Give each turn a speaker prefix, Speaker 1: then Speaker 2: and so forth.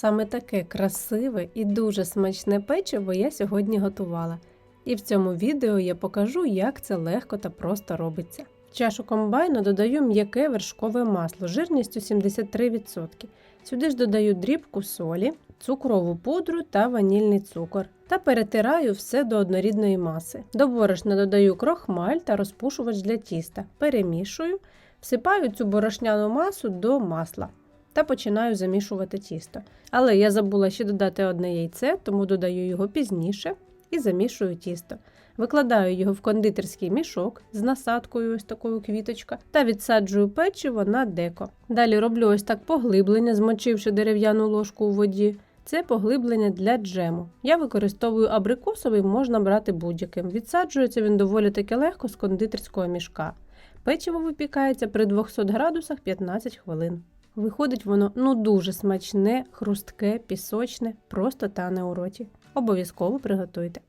Speaker 1: Саме таке красиве і дуже смачне печиво я сьогодні готувала. І в цьому відео я покажу, як це легко та просто робиться. В чашу комбайну додаю м'яке вершкове масло жирністю 73%. Сюди ж додаю дрібку солі, цукрову пудру та ванільний цукор. Та перетираю все до однорідної маси. До борошна додаю крохмаль та розпушувач для тіста. Перемішую, всипаю цю борошняну масу до масла та починаю замішувати тісто. Але я забула ще додати одне яйце, тому додаю його пізніше і замішую тісто. Викладаю його в кондитерський мішок з насадкою, ось такою квіточка, та відсаджую печиво на деко. Далі роблю ось так поглиблення, змочивши дерев'яну ложку у воді. Це поглиблення для джему. Я використовую абрикосовий, можна брати будь-яким. Відсаджується він доволі таки легко з кондитерського мішка. Печиво випікається при 200 градусах 15 хвилин. Виходить воно ну дуже смачне, хрустке, пісочне, просто тане у роті. Обов'язково приготуйте.